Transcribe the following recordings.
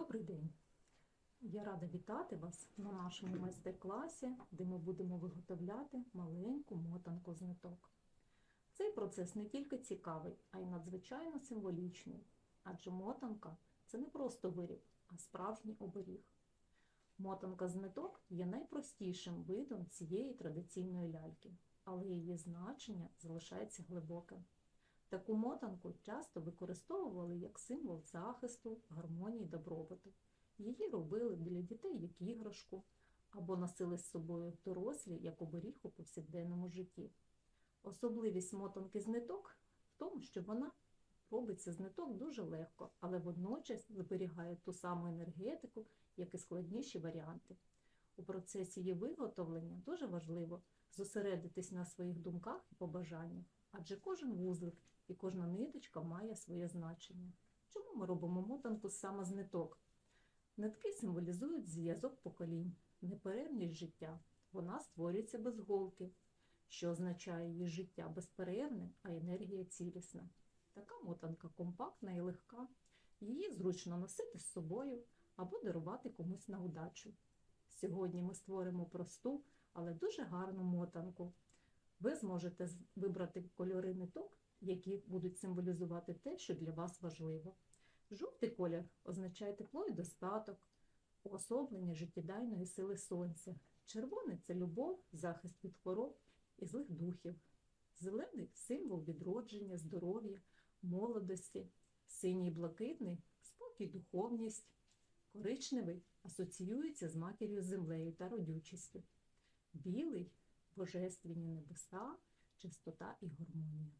Добрий день! Я рада вітати вас на нашому майстер-класі, де ми будемо виготовляти маленьку мотанку з ниток. Цей процес не тільки цікавий, а й надзвичайно символічний, адже мотанка це не просто виріб, а справжній оберіг. Мотанка з ниток є найпростішим видом цієї традиційної ляльки, але її значення залишається глибоким. Таку мотанку часто використовували як символ захисту, гармонії, добробуту. Її робили для дітей як іграшку або носили з собою дорослі як оберіг у повсякденному житті. Особливість мотанки з ниток в тому, що вона робиться з ниток дуже легко, але водночас зберігає ту саму енергетику, як і складніші варіанти. У процесі її виготовлення дуже важливо зосередитись на своїх думках і побажаннях, адже кожен вузлик і кожна ниточка має своє значення. Чому ми робимо мотанку саме з ниток? Нитки символізують зв'язок поколінь, неперервність життя. Вона створюється без голки, що означає її життя безперервне, а енергія цілісна. Така мотанка компактна і легка. Її зручно носити з собою або дарувати комусь на удачу. Сьогодні ми створимо просту, але дуже гарну мотанку. Ви зможете вибрати кольори ниток, які будуть символізувати те, що для вас важливо. Жовтий колір означає тепло і достаток, уособлення життєдайної сили сонця. Червоний це любов, захист від хвороб і злих духів. Зелений символ відродження, здоров'я, молодості. Синій блакитний спокій, духовність. Коричневий асоціюється з матір'ю землею та родючістю. Білий божественні небеса, чистота і гармонія.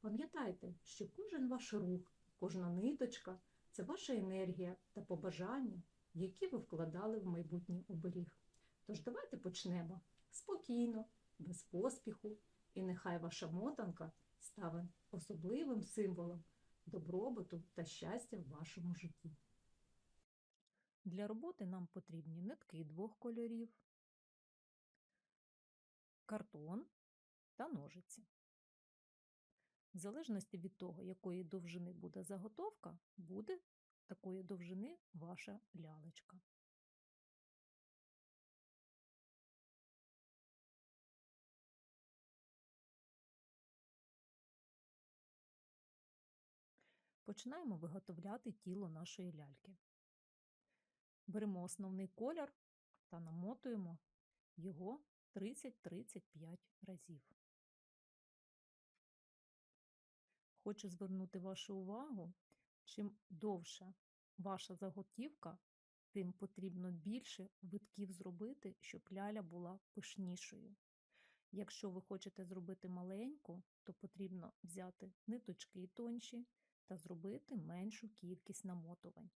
Пам'ятайте, що кожен ваш рух, кожна ниточка це ваша енергія та побажання, які ви вкладали в майбутній оберіг. Тож давайте почнемо спокійно, без поспіху, і нехай ваша мотанка стане особливим символом добробуту та щастя в вашому житті. Для роботи нам потрібні нитки двох кольорів, картон та ножиці. В залежності від того, якої довжини буде заготовка, буде такої довжини ваша лялечка. Починаємо виготовляти тіло нашої ляльки. Беремо основний колір та намотуємо його 30-35 разів. Хочу звернути вашу увагу, чим довша ваша заготівка, тим потрібно більше витків зробити, щоб ляля була пишнішою. Якщо ви хочете зробити маленьку, то потрібно взяти ниточки тонші та зробити меншу кількість намотувань.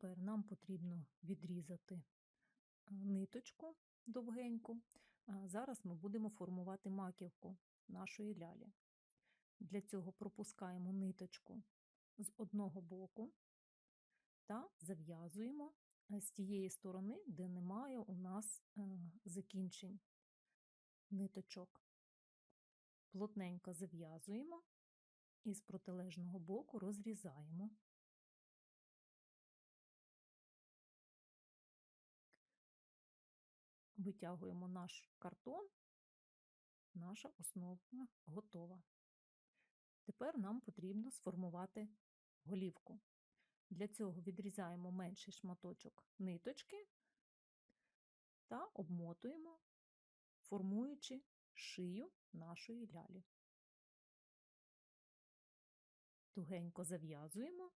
Тепер нам потрібно відрізати ниточку довгеньку. Зараз ми будемо формувати маківку нашої лялі. Для цього пропускаємо ниточку з одного боку та зав'язуємо е, з тієї сторони, де немає у нас е, закінчень ниточок. Плотненько зав'язуємо і з протилежного боку розрізаємо. Витягуємо наш картон, наша основа готова. Тепер нам потрібно сформувати голівку. Для цього відрізаємо менший шматочок ниточки та обмотуємо, формуючи шию нашої лялі. Тугенько зав'язуємо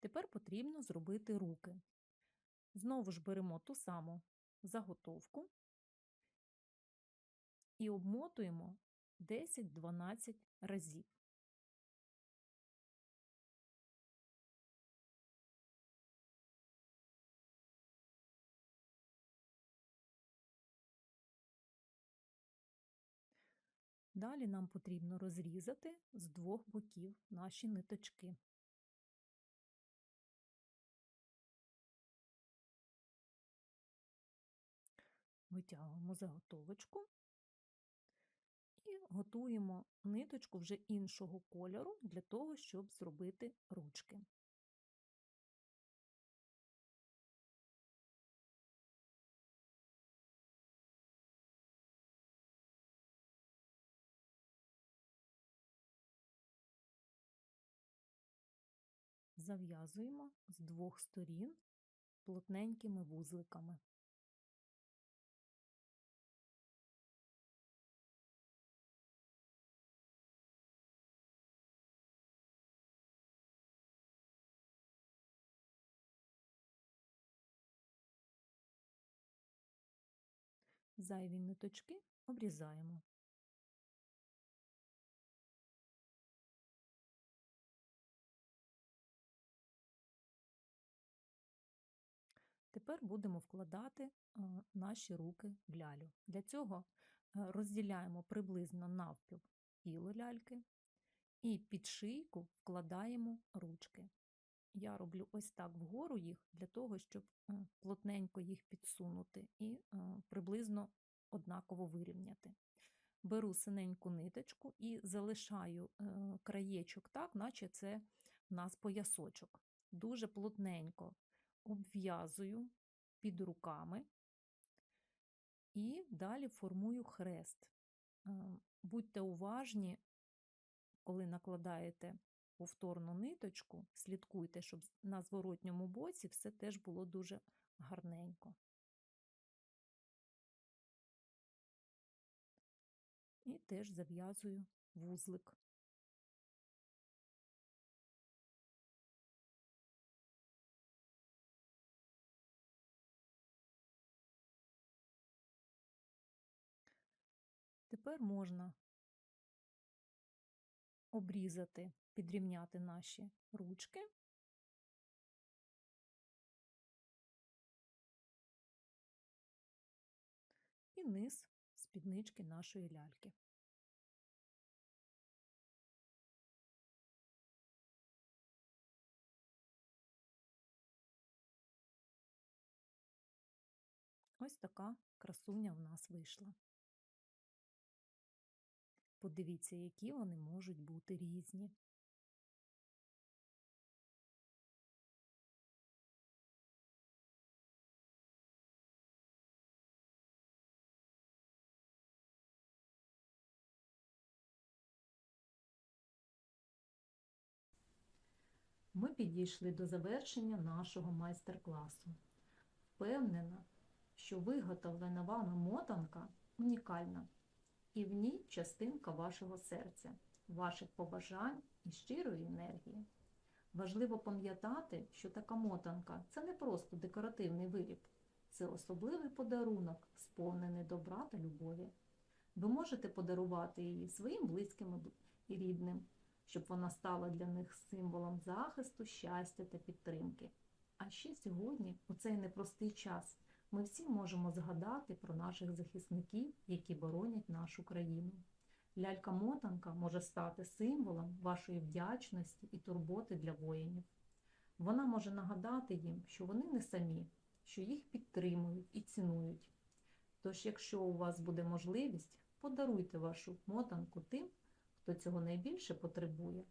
Тепер потрібно зробити руки. Знову ж беремо ту саму заготовку і обмотуємо 10-12 разів. Далі нам потрібно розрізати з двох боків наші ниточки. Витягуємо заготовочку і готуємо ниточку вже іншого кольору для того, щоб зробити ручки. Зав'язуємо з двох сторін плотненькими вузликами. Зайві ниточки обрізаємо. Тепер будемо вкладати е, наші руки в лялю. Для цього е, розділяємо приблизно навпіл тіло ляльки і під шийку вкладаємо ручки. Я роблю ось так вгору їх для того, щоб е, плотненько їх підсунути і приблизно однаково вирівняти. Беру синеньку ниточку і залишаю е, краєчок так, наче це в нас поясочок. Дуже плотненько обв'язую під руками і далі формую хрест. Е, Будьте уважні, коли накладаєте повторну ниточку, слідкуйте, щоб на зворотньому боці все теж було дуже гарненько. І теж зав'язую вузлик. Тепер можна обрізати, підрівняти наші ручки. І низ спіднички нашої ляльки. Ось така красуня в нас вийшла. Подивіться, які вони можуть бути різні. Підійшли до завершення нашого майстер-класу. Впевнена, що виготовлена вами мотанка унікальна, і в ній частинка вашого серця, ваших побажань і щирої енергії. Важливо пам'ятати, що така мотанка це не просто декоративний виріб, це особливий подарунок, сповнений добра та любові. Ви можете подарувати її своїм близьким і рідним, щоб вона стала для них символом захисту, щастя та підтримки. А ще сьогодні, у цей непростий час, ми всі можемо згадати про наших захисників, які боронять нашу країну. Лялька-мотанка може стати символом вашої вдячності і турботи для воїнів. Вона може нагадати їм, що вони не самі, що їх підтримують і цінують. Тож, якщо у вас буде можливість, подаруйте вашу мотанку тим, хто цього найбільше потребує.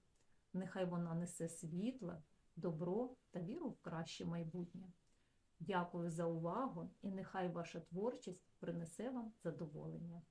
Нехай вона несе світло, добро та віру в краще майбутнє. Дякую за увагу і нехай ваша творчість принесе вам задоволення.